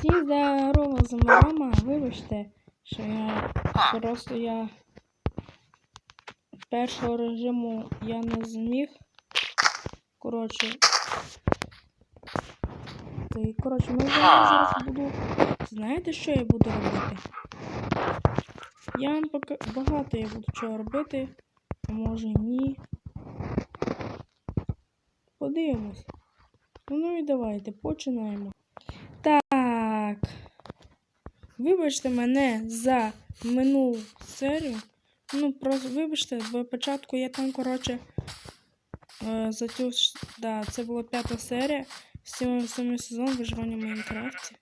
Всі здорово з мама. Вибачте, що я просто я першого режиму я не зміг. Коротше. Коротше, ми зараз буду. Знаєте, що я буду робити? Я вам пока багато я буду чого робити, а може ні. Подивимось. Ну і давайте починаємо. Так. Вибачте мене за минулу серію. Ну, просто вибачте, бо початку я там, коротше, е, за цю. Да, це була п'ята серія. Сьомий сьомий сезон виживання в Майнкрафті.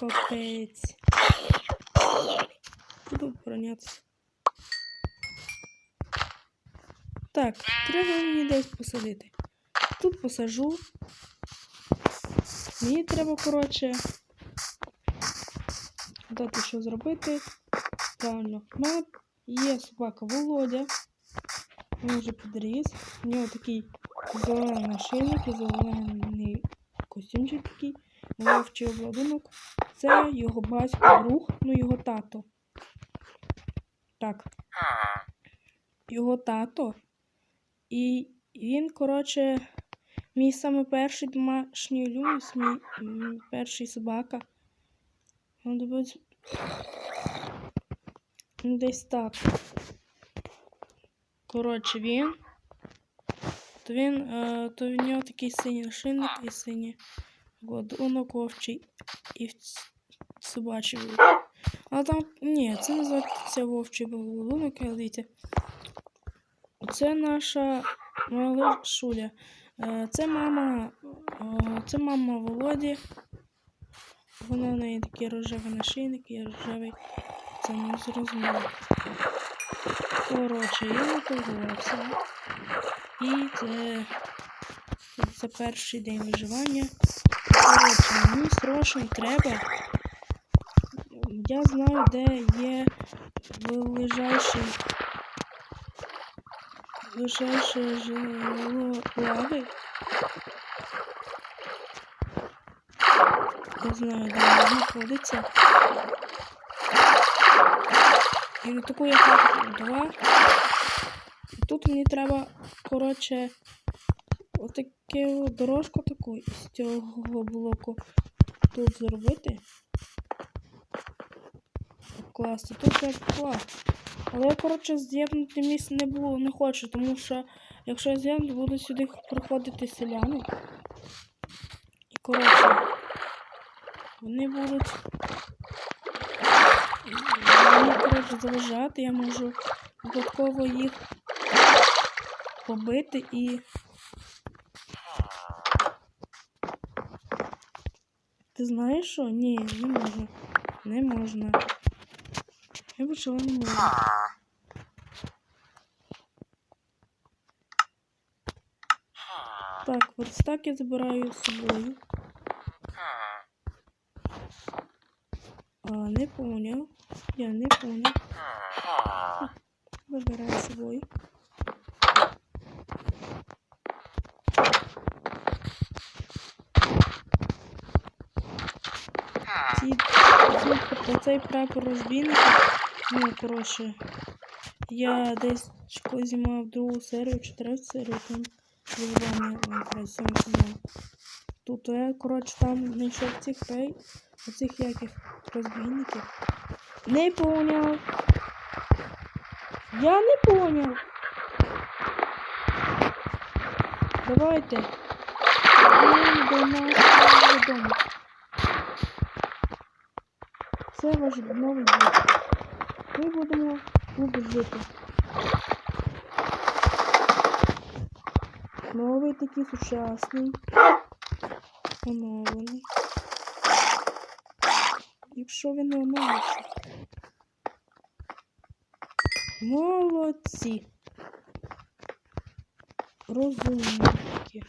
Капець. Буду оборонятися. Так, треба мені десь посадити. Тут посажу. Мені треба, коротше. Дати що зробити. Правильно. У мене є собака Володя. Він вже підріс. У нього такий зелений нашийник і зелений костюмчик такий. Вовчий обладунок. Це його батько друг, ну його тато. Так. Його тато. І він, коротше, мій саме перший домашній улюбленець, мій м, перший собака. Ну. Десь так. Коротше, він. То він, е, то в нього такий синій нашийник і синій гладунок вовчий і собачий. А там, ні, це називається вовчий гладунок, але дивіться. Це наша малишуля. Е, Це мама. е, Це мама Володі. Вона в неї такий рожевий нашийник і рожевий. Це не зрозуміло. Коротше, я готувався. І це, це перший день виживання. Коротше, мені срочно треба. Я знаю, де є ближайший ближайше жило лави. Я знаю, де вона знаходиться. І на таку я хату два. Тут мені треба, коротше, отаке дорожку таку із цього блоку тут зробити. Класти. Тут треба класти. Але я, коротше, з'єднати місце не було, не хочу, тому що якщо я з'єдну, будуть сюди приходити селяни. І, коротше, вони будуть. Мені, коротше, заважати, я можу випадково їх побити і. Ти знаєш що? Ні, не можна. Не можна. Я почала не можна. Так, от так я забираю з собою. А, не поняв. Я не поняв. Забираю з собою. Ці, ці, оцей прапор розбійника, ну, коротше, я десь коли знімав другу серію, чи третю серію, там виживання Майнкрафт. Тут я, коротше, там знайшов цих рей, оцих яких розбійників. Не поняв. Я не поняв. Давайте. До нашого додому. Це ваш новий дім. Ми будемо тут жити. Новий такий сучасний. Оновлений. Якщо він не оновиться. Молодці. Розумники.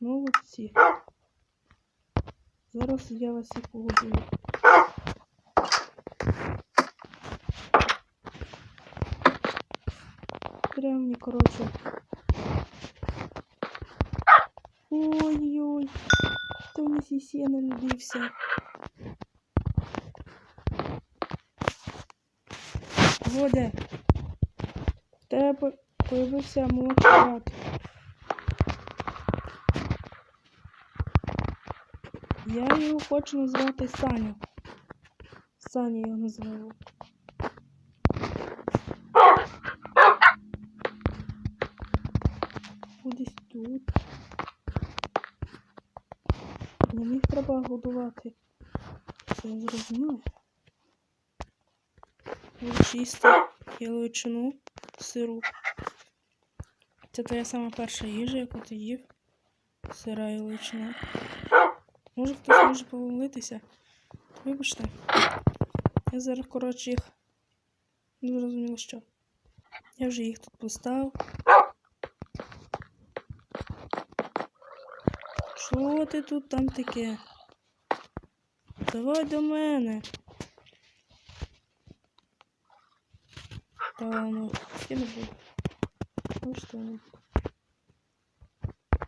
Молодці. Зараз я вас і погодую. Древні, коротше. Ой-ой. Хто в нас і не любився. Водя. В тебе появився молодший брат. Я його хочу назвати Саня. Саня його називаю. Треба годувати. Це я зрозуміла. Чисти яловичину, сиру. Це твоя сама перша їжа, яку ти їв. Сира яловичина. Може хтось може помилитися. Вибачте. Я зараз, коротше, їх не зрозуміло що. Я вже їх тут поставив. Що ти тут там таке? Давай до мене. Та ну, я не буду. Ну що не.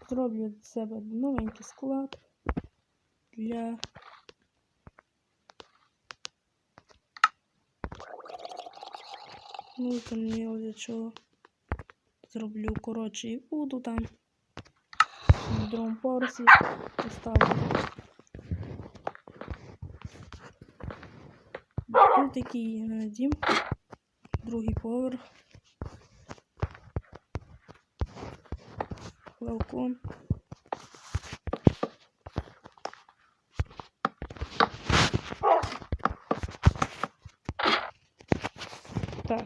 Зроблю для себе новенький склад для Ну, там не для чого. Зроблю коротше і буду там. На другому поверсі поставлю. Ось такий е, дім. Другий поверх. Балкон. Так.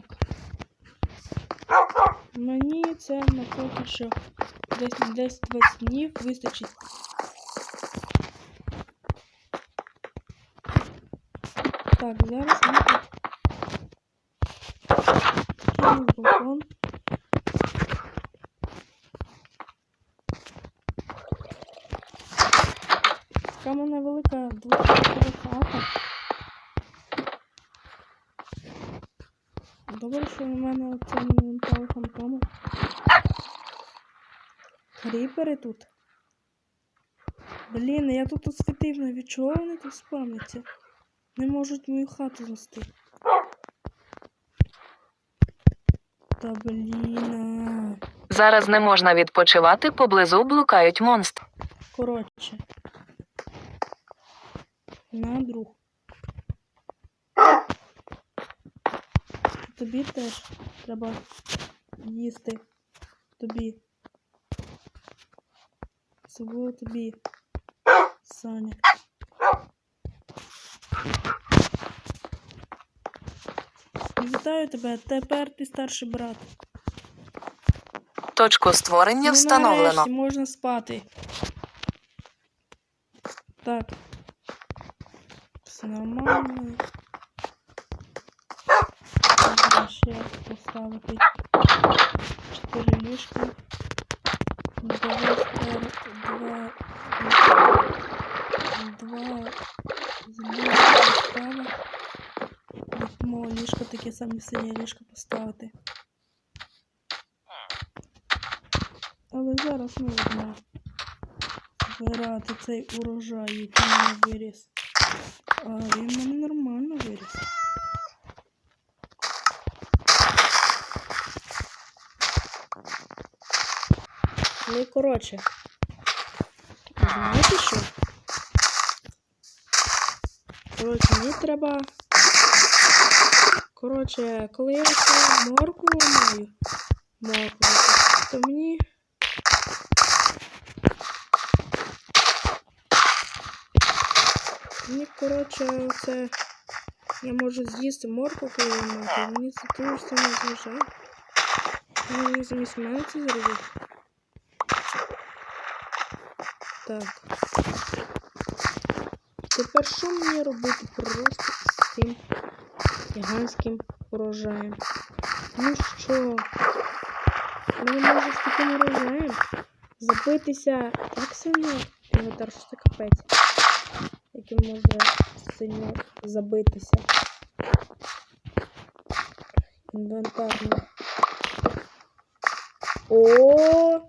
Мені це на поки що десь на 10-20 днів вистачить. Так, зараз ми тут балкон. Така мене велика двохквартирна хата. Добре, що в мене вимпало фантому. Кріпери тут. Блін, я тут освітив, навіть чого вони тут спавняться? Не можуть мою хату знести. Та блін. Зараз не можна відпочивати, поблизу блукають монстри. Коротше. На друг. Тобі теж треба їсти. Тобі. Особливо тобі. Саня. Вітаю тебе, тепер ти старший брат. Точку створення Ну, встановлено. нарешті можна спати. Так. Все нормально. Можна ще поставити 4 ліжка. Два. Два... Два справа. Мого ліжка таке саме синє ліжко поставити. Але зараз ми будемо збирати цей урожай, який мене виріс. А він мене нормально виріс. Ну і коротше. Знаєте що? Коротше, мені треба. Коротше, коли я оце морку ламаю, морку, то мені Мені, коротше, це я можу з'їсти морку, коли ламати. Мені це дуже сильно зважає. Мені замість мене це зробити. Так. Тепер що мені робити просто з цим Гігантським урожаєм? Ну що? Мені може з таким урожаєм забитися так сильно інвентар, що це капець яким може сильно забитися. Інвентарно. О!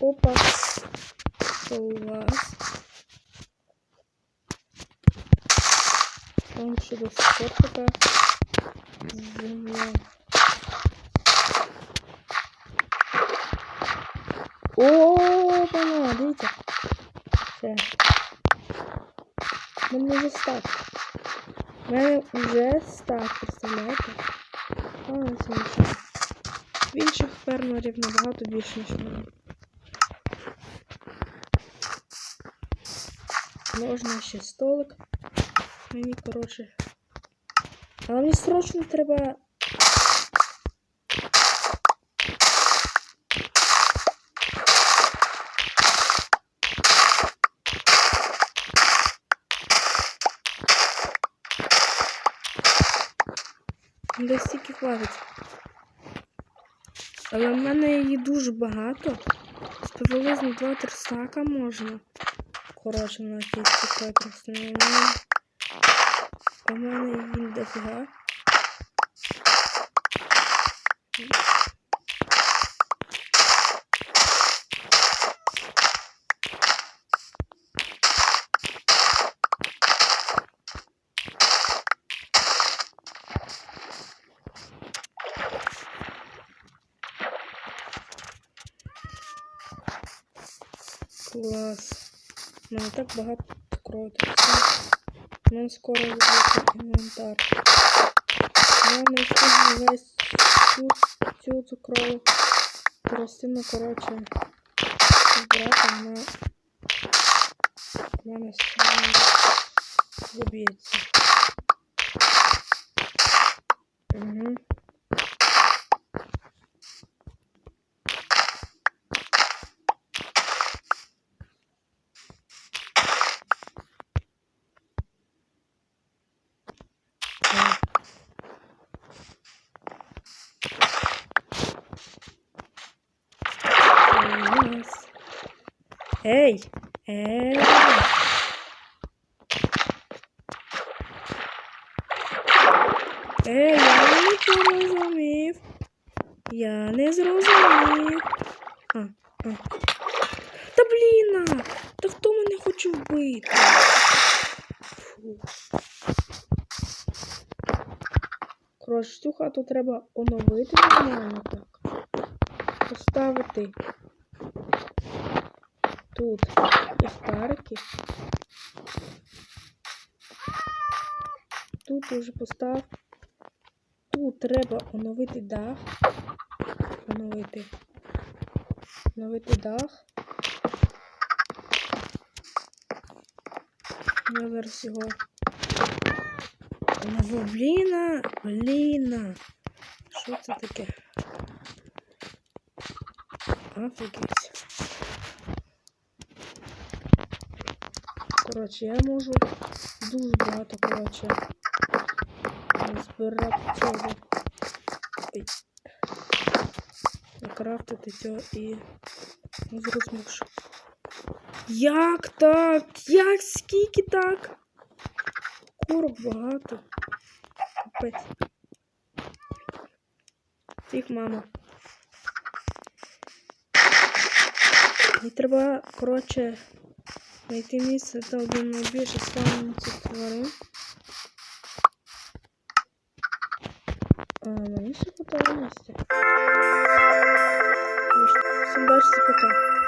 Опа. Класс. Там ще до сих пор така земля. О, пана, дивіться. Все. У мене вже стак. У мене вже стак, представляєте? В інших фермерів набагато більше, ніж мене. Можна ще столик. Мені, коротше. Але мені срочно треба. Десь стільки хватить. Але в мене її дуже багато. З приблизно 2-3 стака можна. Коротше, на якийсь просто не. У мене її дофіга. Клас. Мене так багато крою. Мене скоро буде інвентар. Я не встигну весь цю, цю цукрову тростину, коротше, збирати на мене саме заб'ється. Угу. Так. Клас. Ей! Ей! Ей, я не зрозумів. Я не зрозумів. А, а. Та блін! Та хто мене хоче вбити? Фу. Коротше, цю хату треба оновити нормально так. Поставити тут ліхтарики. Тут уже постав. Тут треба оновити дах. Оновити. Оновити дах. Я зараз його бліна, бліна. Що це таке? Офігеть. Коротше, я можу дуже багато, коротше, збирати цього. Ой. Накрафтити цього і зрозумів, що. Як так? Як скільки так? Курок багато. Капець. Тих, мама. І треба, коротше, знайти місце там, один найбільше стануться тварин. А, мені ще. Ну що, Всім бачите.